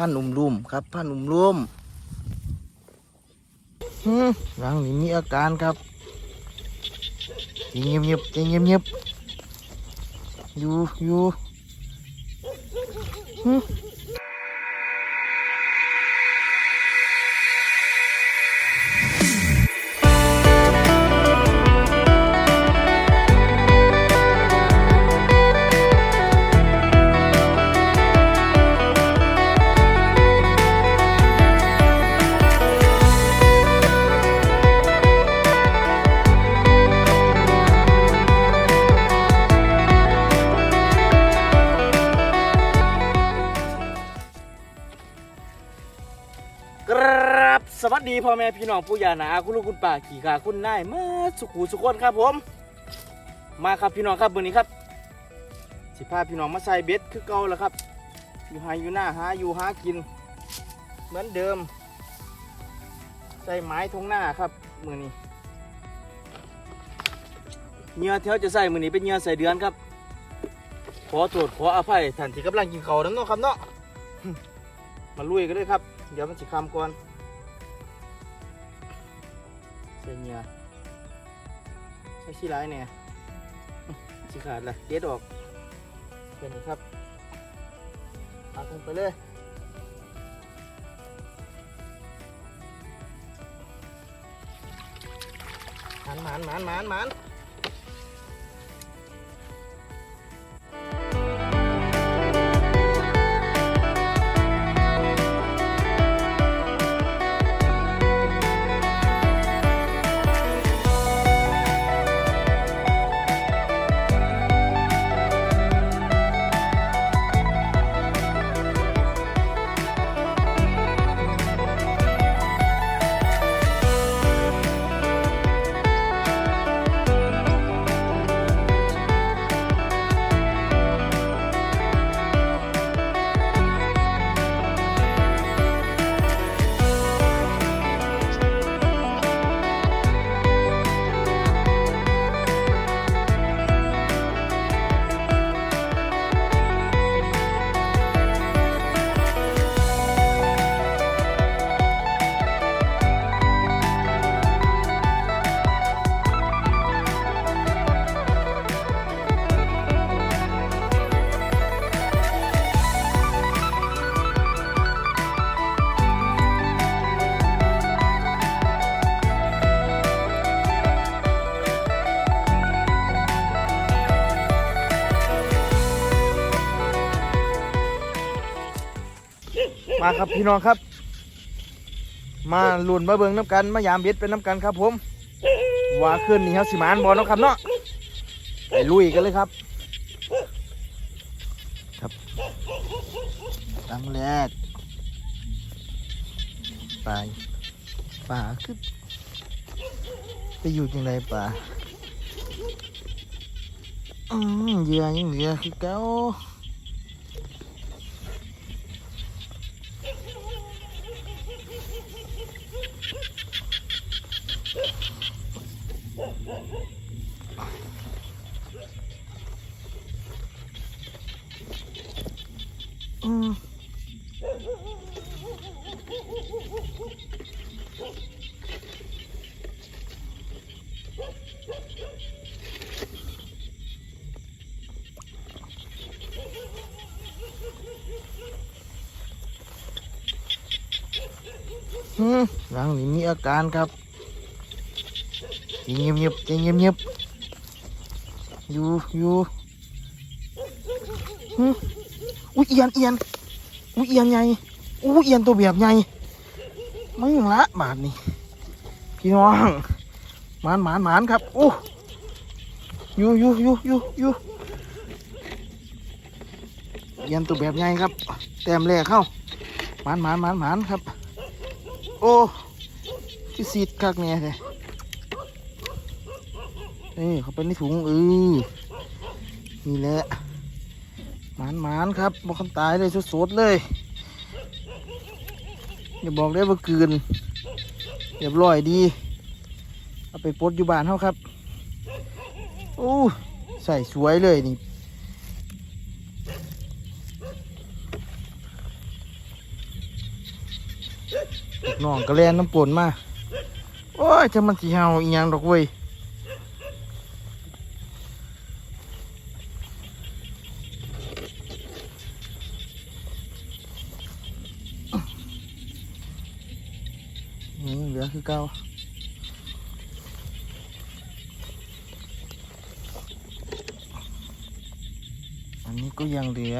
พันอุ่มลุ่มครับพันอุ่มลุ่มหลังนี้มีอาการครับเงียบเงียบๆใจเงียบเงียบๆอยู่อยู่ ดีพ่อแม่พี่น้องผู้ยานาคุณลูกคุณป่าขี่ขาคุณนายมาสุขูสุขคนครับผม มาครับพี่น้องครับวันนี้ครับ สิพาพี่น้องมาใส่เบ็ดคือเก่าแล้วครับอยู่หาอยู่หน้าหาอยู่หากิน เหมือนเดิม ใส่ไม้ทงหน้าครับมือนี้เหงื่อเที่ยวจะใส่มือนี้เป็นเหงื่อใส่เดือนครับ ขอโทษขออภัยท่านที่กำลังกินข้าวน้ำเนาะครับเนาะมาลุยกันเลยครับ เดี๋ยวมันสิคำก่อน ใส่เงื่อใช้ขี้ร้ายเนี่ยขี้ขาดละเด็ดออกเป็นนะครับปักลงไปเลยหมันหมันหมันหมันหมัน มาครับพี่น้องครับ มาลุ่นมาเบิงน้ำกันมายามเบ็ดเป็นน้ำกันครับ ผมว่าขึ้นนี่ครับสิมานบอลนาะครับเนาะไปลุยกันเลยครับ ครับตั้งแรกปลาป่าคือไปอยู่จังไรป่าอืมเหยื่อยังเหลือคือเก้า อืมหลังนี้มีอาการครับ เงียบเงียบๆใจเงียบเงียบๆอยู่อยู่อุ้ยเอียนเอียนอุ้ยเอียนใหญ่อุ้ยเอียนตัวแบบใหญ่ไม่ยังละบาทนี่พี่น้องหมานหมานหมานครับโอ้อยู่อยู่อยู่อยู่อยู่เอียนตัวแบบใหญ่ครับ แต้มแรกเข้าหมานหมานหมานหมานครับ โอ้ที่สีดคักเนี่ยเลย นี่เขาไปในถุงเออนี่แหละหมานหมานๆครับบอกคำตายเลยสดๆเลยอย่าบอกได้ว่าเกินเรียบร้อยดี เอาไปปดอยู่บ้านเฮาครับโอ้ใส่สวยเลยนี่น้องก็แล่นน้ำปนมา โอ้ยจะมันสิเฮาอีหยังดอกเว้ย เหลือคือเก่าอันนี้ก็ยังเหลือ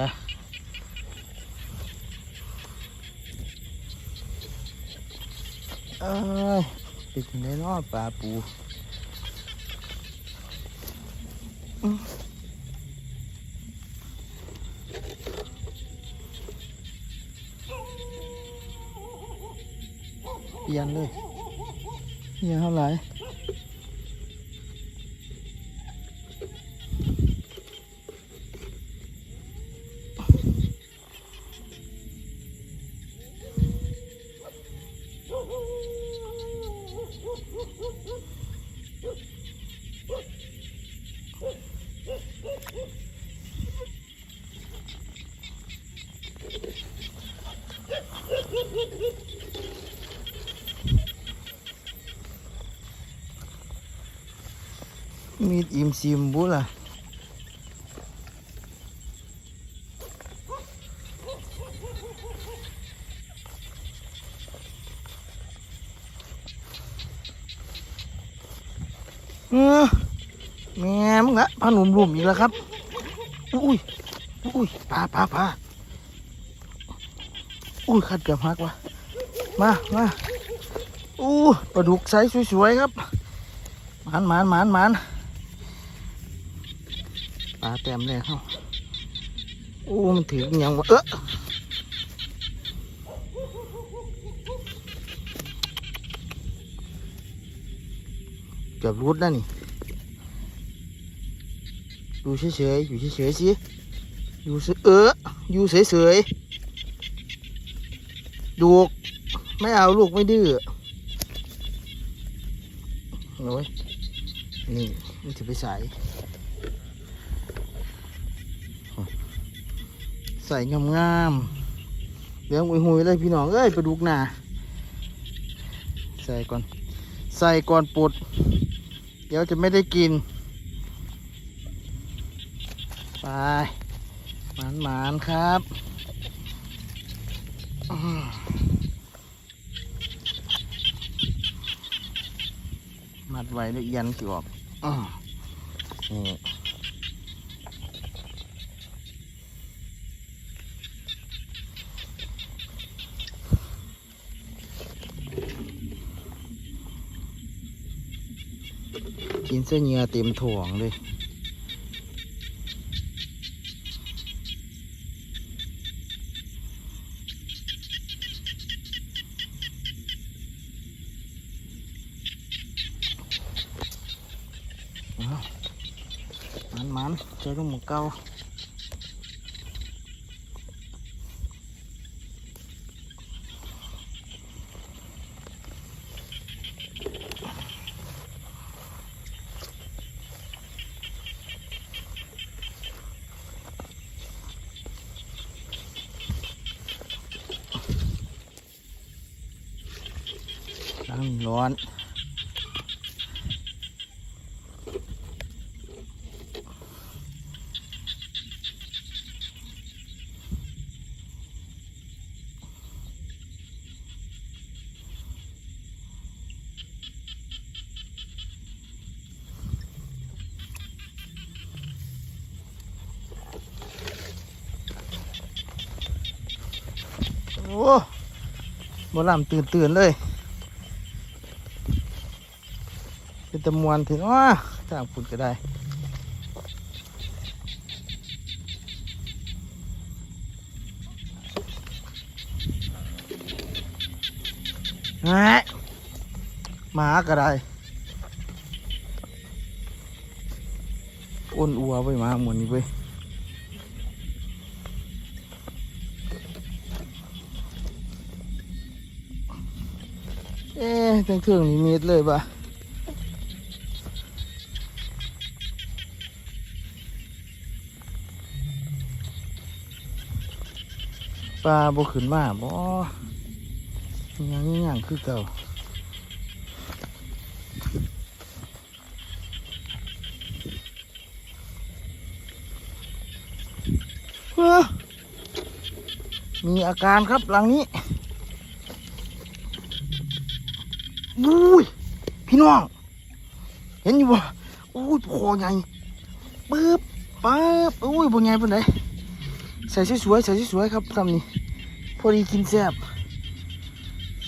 เอ้ยเป็นจังได้เนอปลาปูอื ยนเลยเปลี่ยเท่าไหร่ มีดอิมซิมบุล่ะเออแม่มึงละพาหนุ่มรุมอีกแล้วครับ อุ้ย อุ้ยปลาปลาปลาอุ้ยขัดเกือบหักวะมามาอู้ปลาดุกไซส์สวยๆครับ หมานหมานหมานหมานาแต้มแรกเขาอู้มันถือยังวะเออเกือบรุดแล้วนี่อยู่เฉยๆ อยู่เฉยๆสิ อยู่เฉยเอออยู่เฉยๆ ดูก ไม่เอาลูกไม่ดื้อโอ้ยนี่มันจะไปใส่ ใส่งามๆเลี้ยงหุยๆเลยพี่น้องเอ้ยปลาดุกหนาใส่ก่อน ใส่ก่อนปลดเดี๋ยวจะไม่ได้กิน ไปหมานหมานๆครับมัดไว้แล้วยันสิออกอื้อนี่ กินเส้นเงื่อเต็มถ่วงเลย มันมันๆเจอลูกหมูเก่า ร้อนโอ้บลำตื่นตื่นๆเลย เป็นตะมวนถึงว่าจางฝุ่นก็ได้แหะหมาก็ได้อ้นอัวไปมาหมุนนี่เว้ยเอ๊ะทั้งเครื่องนี้มีดเลยปะ ลาบ่ขึ้นมาบ่ยังยังยังคือเก่าเอ้อมีอาการครับหลังนี้อุ้ยพี่น้อง เห็นอยู่บ่อุ้ยคอใหญ่ปึ๊บปึ๊บอุ้ยบ่ใหญ่ปานใดใส่สวยๆใส่สวยๆครับซ้ำนี่ พอดีกินแซบ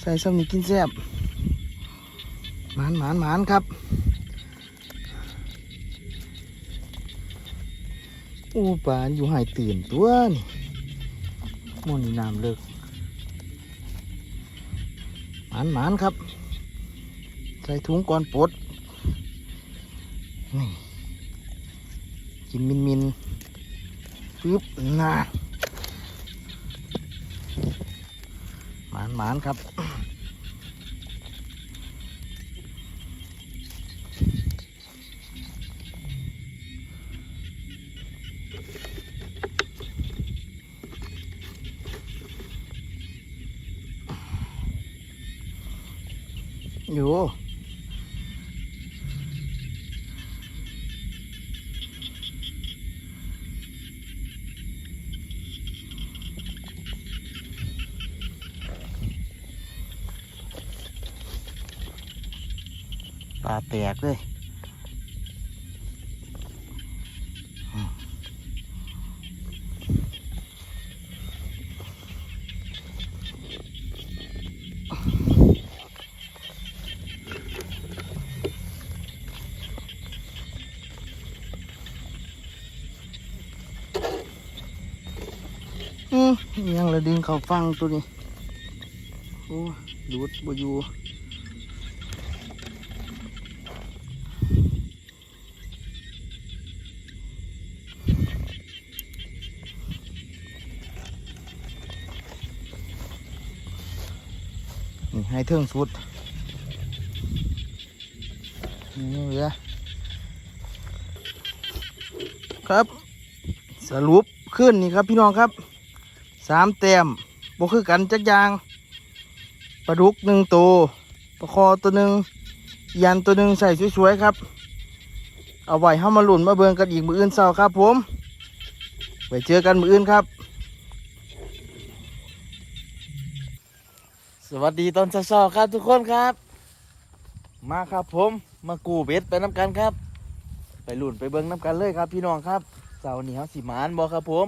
ใส่ซ้ำนี่กินแซบหมานหมานหมานครับอู้ปลาอยู่หายตื่นตัวนี่หมันนี่น้ำเลิกหมานหมานครับ ใส่ถุงก่อนปดนี่กินมินมินปึ๊บน่า หมานหมานครับอยู่าแตกเลยยังละดึงเขาฟังตัวนี้ โอ้หลุดบอยู่ ให้เทิงสุดนี่เหลือครับ สรุปขึ้นนี่ครับพี่น้องครับสามแต้มบวคือกันจักยางปลาดุกหนึ่งตัวปลาคอตัวหนึ่งยันตัวหนึ่งใส่สวยๆครับ เอาไว้ห้ามาหลุนมาเบิงกันอีกมืออื่นเศร้าครับผมไว้เจอกันมืออื่นครับ สวัสดีตอนเช้าๆครับทุกคนครับ มาครับผมมากูเบ็ดไปน้ำกันครับ ไปหลุนไปเบิ้งน้ำกันเลยครับ พี่น้องครับเสาร์นี้เขาสิหมานบอครับผม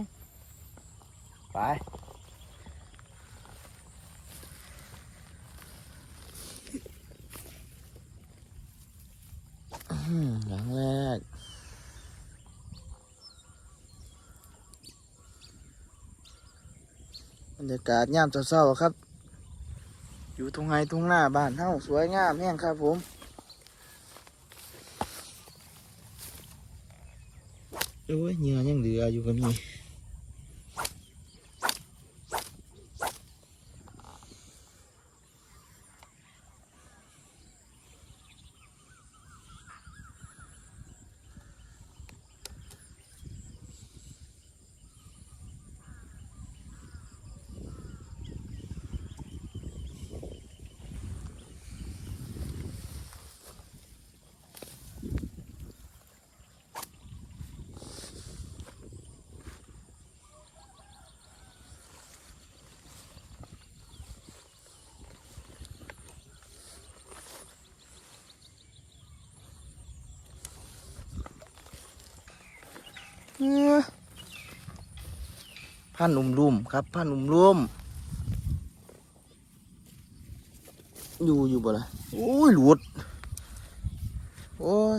ไปอื้อหือหลังแรกบรรยากาศยามเช้าๆครับ อยู่ทุ่งไฮทุ่งหน้าบ้านเฮาสวยงามแห้งครับผมโอ้ยเหงื่อยังเหลืออยู่กัน นี่เอ้อพันอุ่มรุ่มครับพันอุ่มรุ่มอยู่อยู่บ่ละโอ้ยหลุด โอ้ย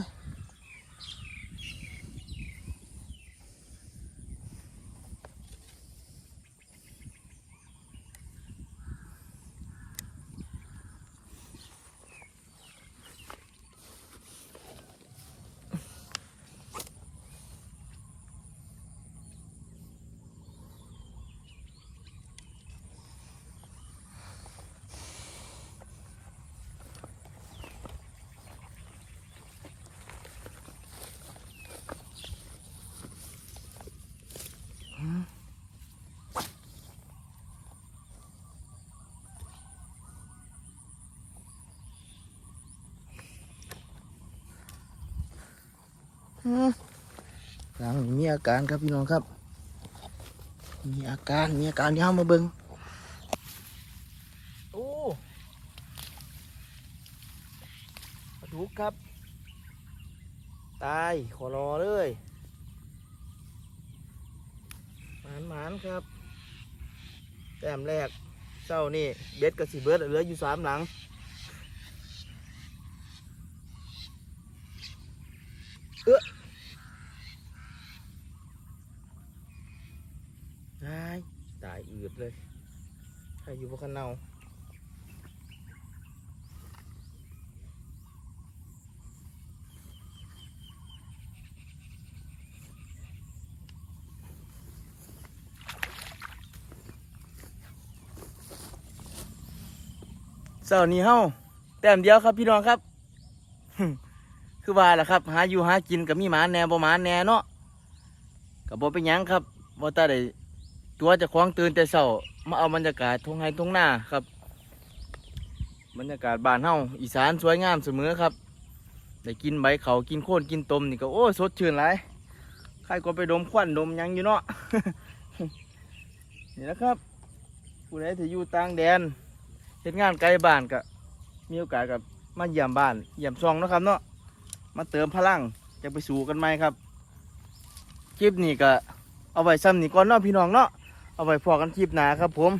หลังมีอาการครับพี่น้องครับ มีอาการมีอาการที่เฮามาเบิงโอ้ปลาดุกครับ ตายขอรอเลยหมานหมานๆครับ แต้มแรกเจ้านี่เบ็ดกับสีเบิร์ดเหลืออยู่สามหลัง เอ้อตายตายอืดเลยใคร อยู่บนคันเนาเสาร์นี้เฮาแต้มเดียวครับพี่น้องครับ คือว่าแหละครับ หาอยู่หากินกับมีหมาแหน่บ่หมาแหน่เนาะกับบ่เป็นหยังครับบ่ตาได้ตัวจะคล้องตื่นแต่เช้า มาเอาบรรยากาศทงไห้ทงหน้าครับ บรรยากาศบ้านเฮาอีสานสวยงามเสมอครับได้กินใบเขากินโค่นกินตมนี่ก็โอ้สดชื่นหลายใครก็ไปดมควันดมยังอยู่เนาะนี่นะครับผู้ใดที่อยู่ต่างแดนเฮ็ดงานไกลบ้านก็มีโอกาสกับมาเยี่ยมบ้านเยี่ยมซองนะครับเนาะมาเติมพลังจะไปสู่กันไหมครับคลิปนี้ก็เอาไว้ซ้ำนี่ก่อนเนาะพี่น้องเนาะ เอาไว้พอกันคลิปหนาครับผม